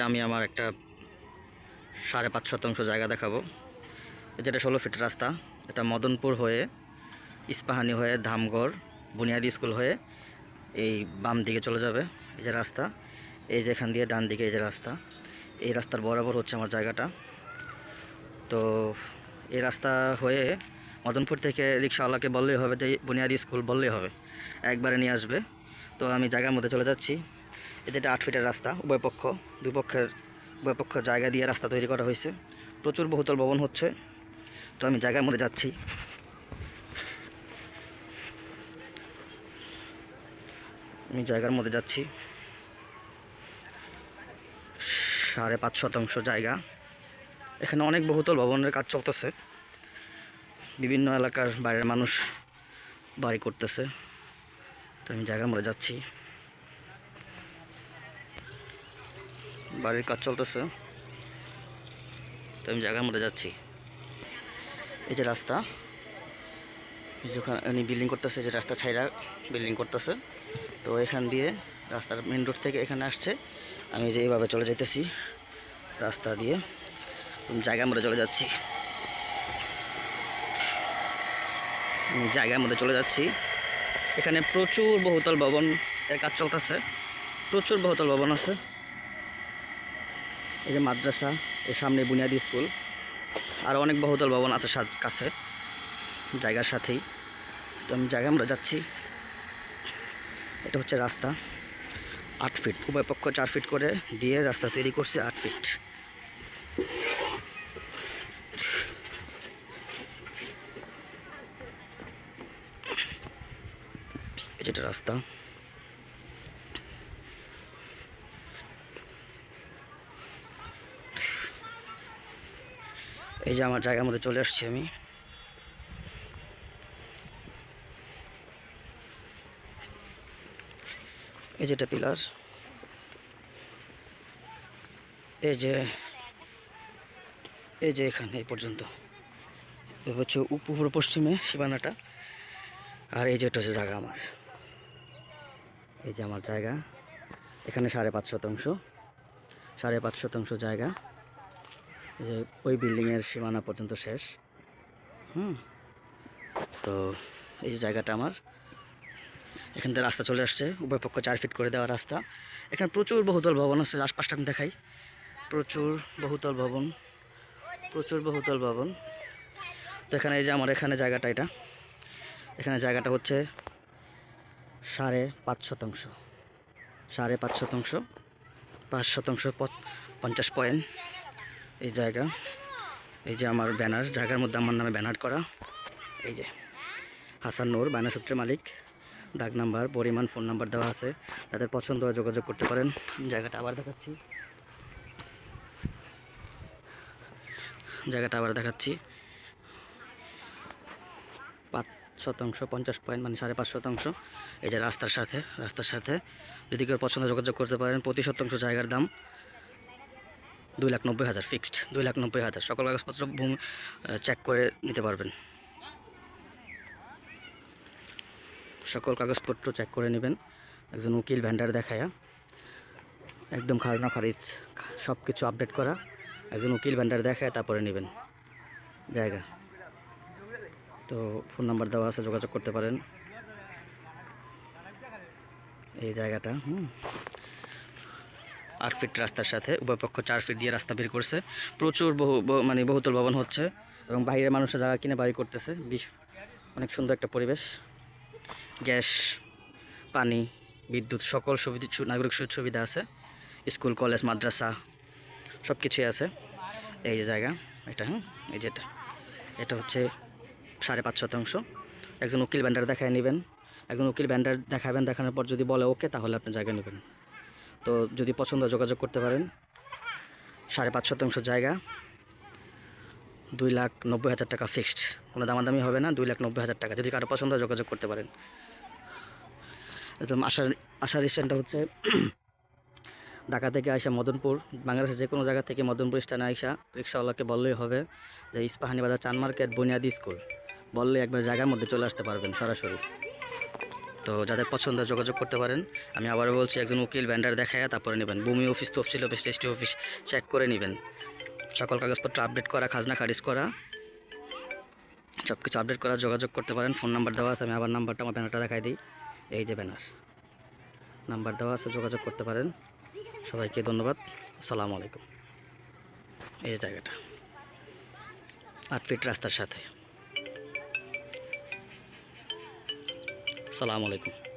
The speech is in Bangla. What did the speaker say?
আমি আমার একটা সাড়ে পাঁচ শতাংশ জায়গা দেখাবো। যেটা ষোলো ফিট রাস্তা, এটা মদনপুর হয়ে, ইস্পাহানি হয়ে, ধামগড়, বুনিয়াদি স্কুল হয়ে এই বাম দিকে চলে যাবে এই যে রাস্তা। এই যে এখান দিয়ে ডান দিকে এই যে রাস্তা। এই রাস্তার বরাবর হচ্ছে আমার জায়গাটা। তো এই রাস্তা হয়ে মদনপুর থেকে রিক্সাওয়ালাকে বললেই হবে যে, বুনিয়াদি স্কুল বললেই হবে। একবারে নিয়ে আসবে। তো আমি জায়গার মধ্যে চলে যাচ্ছি। এটা আট ফিটের রাস্তা, উভয় পক্ষ, দুই পক্ষের, উভয় পক্ষ জায়গা দিয়ে রাস্তা তৈরি করা হয়েছে। প্রচুর বহুতল ভবন হচ্ছে। তো আমি জায়গার মধ্যে যাচ্ছি। আমি জায়গার মধ্যে যাচ্ছি। সাড়ে পাঁচ শতাংশ জায়গা। এখানে অনেক বহুতল ভবনের কাজ চলতেছে। বিভিন্ন এলাকার বাইরের মানুষ বাড়ি করতেছে। তো আমি জায়গার মধ্যে যাচ্ছি। বাড়ির কাজ চলতেছে। তো আমি জায়গার মধ্যে যাচ্ছি। এই যে রাস্তা যেখানে বিল্ডিং করতেছে যে রাস্তা ছাইরা বিল্ডিং করতেছে। তো এখান দিয়ে রাস্তার মেন রোড থেকে এখানে আসছে। আমি যে এইভাবে চলে যাইতেছি রাস্তা দিয়ে। জায়গার মধ্যে চলে যাচ্ছি। জায়গার মধ্যে চলে যাচ্ছি। এখানে প্রচুর বহুতল ভবন এর কাজ চলতেছে। প্রচুর বহুতল ভবন আছে। এই যে মাদ্রাসা, এর সামনে বুনিয়াদি স্কুল। আর অনেক বহুতল ভবন আছে কাছে, জায়গার সাথেই। তো আমি জায়গায় আমরা যাচ্ছি। এটা হচ্ছে রাস্তা, আট ফিট। উভয় পক্ষ চার ফিট করে দিয়ে রাস্তা তৈরি করছে আট ফিট। এই যেটা রাস্তা। এই যে আমার জায়গার মধ্যে চলে আসছি আমি। এই যেটা পিলার। এই যে এই যে এখানে, এই পর্যন্ত। হচ্ছে উপ- উপর পশ্চিমে সীমানাটা। আর এই যেটা হচ্ছে জায়গা আমার। এই যে আমার জায়গা। এখানে সাড়ে পাঁচ শতাংশ। সাড়ে পাঁচ শতাংশ জায়গা। যে ওই বিল্ডিংয়ের সীমানা পর্যন্ত শেষ। হুম। তো এই জায়গাটা আমার, এখান থেকে রাস্তা চলে আসছে উভয় পক্ষ চার ফিট করে দেওয়া রাস্তা। এখানে প্রচুর বহুতল ভবন আছে, আশপাশটা আমি দেখাই। প্রচুর বহুতল ভবন, প্রচুর বহুতল ভবন। তো এখানে এই যে আমার এখানে জায়গাটা এটা। এখানে জায়গাটা হচ্ছে সাড়ে পাঁচ শতাংশ। সাড়ে পাঁচ শতাংশ পাঁচ শতাংশ পঞ্চাশ পয়েন্ট। এই জায়গা। এই যে আমার ব্যানার, জায়গার মধ্যে আমার নামে ব্যানার করা। এই যে, হাসান নূর ব্যানার সূত্রের মালিক। দাগ নাম্বার, পরিমাণ, ফোন নাম্বার দেওয়া আছে। তাদের পছন্দ হয় যোগাযোগ করতে পারেন। জায়গাটা আবার দেখাচ্ছি। জায়গাটা আবার দেখাচ্ছি। পাঁচ শতাংশ, পঞ্চাশ পয়েন্ট মানে সাড়ে পাঁচ শতাংশ। এই যে রাস্তার সাথে রাস্তার সাথে। যদি কেউ পছন্দ যোগাযোগ করতে পারেন, প্রতি শতাংশ জায়গার দাম। দুই লাখ নব্বই হাজার ফিক্সড দুই লাখ নব্বই হাজার। সকল কাগজপত্র ভূমি চেক করে নিতে পারবেন। সকল কাগজপত্র চেক করে নেবেন। একজন উকিল ভ্যান্ডার দেখায়া। একদম খাজনা খারিজ সব কিছু আপডেট করা। একজন উকিল ভ্যান্ডার দেখায়, তারপরে নেবেন। জায়গা। তো ফোন নাম্বার দেওয়া আছে, যোগাযোগ করতে পারেন। এই জায়গাটা, হুম। আট ফিট রাস্তার সাথে, উভয় পক্ষ চার ফিট দিয়ে রাস্তা বের করছে। প্রচুর বহু, বহু- মানে বহুতল ভবন হচ্ছে এবং বাইরের মানুষের জায়গা কিনে বাড়ি করতেছে, বিশ- অনেক সুন্দর একটা পরিবেশ। গ্যাস, পানি, বিদ্যুৎ, সকল সুবিধা নাগরিক সুযোগ সুবিধা আছে। স্কুল, কলেজ, মাদ্রাসা সব কিছুই আছে। এই যে জায়গা, এটা হ্যাঁ এই যেটা, এটা হচ্ছে সাড়ে পাঁচ শতাংশ। একজন উকিল ব্যান্ডার দেখায় নেবেন। একজন উকিল ব্যান্ডার দেখাবেন, দেখানোর পর যদি বলে ওকে, তাহলে আপনি জায়গা নেবেন। তো যদি পছন্দ যোগাযোগ করতে পারেন। সাড়ে পাঁচ শতাংশ জায়গা। দুই লাখ নব্বই হাজার টাকা ফিক্সড কোনো দামাদামি হবে না, দুই লাখ নব্বই হাজার টাকা। যদি কারও পছন্দ যোগাযোগ করতে পারেন। একদম আসার আসার স্ট্যান্ডটা হচ্ছে ঢাকা থেকে আইসা মদনপুর। বাংলাদেশের যে কোনো জায়গা থেকে মদনপুর স্ট্যান্ডে আইসা রিক্সাওয়ালাকে বললেই হবে যে ইস্পাহানি বাজার চান মার্কেট বুনিয়াদি স্কুল। বললে একবার জায়গার মধ্যে চলে আসতে পারবেন সরাসরি। তো যাদের পছন্দ যোগাযোগ করতে পারেন, আমি আবারও বলছি, একজন উকিল ভ্যান্ডার দেখায় তারপরে নেবেন। ভূমি অফিস, তফসিল অফিস, রেজিস্ট্রি অফিস চেক করে নেবেন। সকল কাগজপত্র আপডেট করা, খাজনা খারিজ করা সব কিছু আপডেট করা, যোগাযোগ করতে পারেন। ফোন নাম্বার দেওয়া আছে, আমি আবার নাম্বারটা আমার ব্যানারটা দেখাই দিই। এই যে ব্যানার নাম্বার দেওয়া আছে, যোগাযোগ করতে পারেন। সবাইকে ধন্যবাদ। আসসালামু আলাইকুম। এই জায়গাটা। আট ফিট রাস্তার সাথে। সালাম আলাইকুম।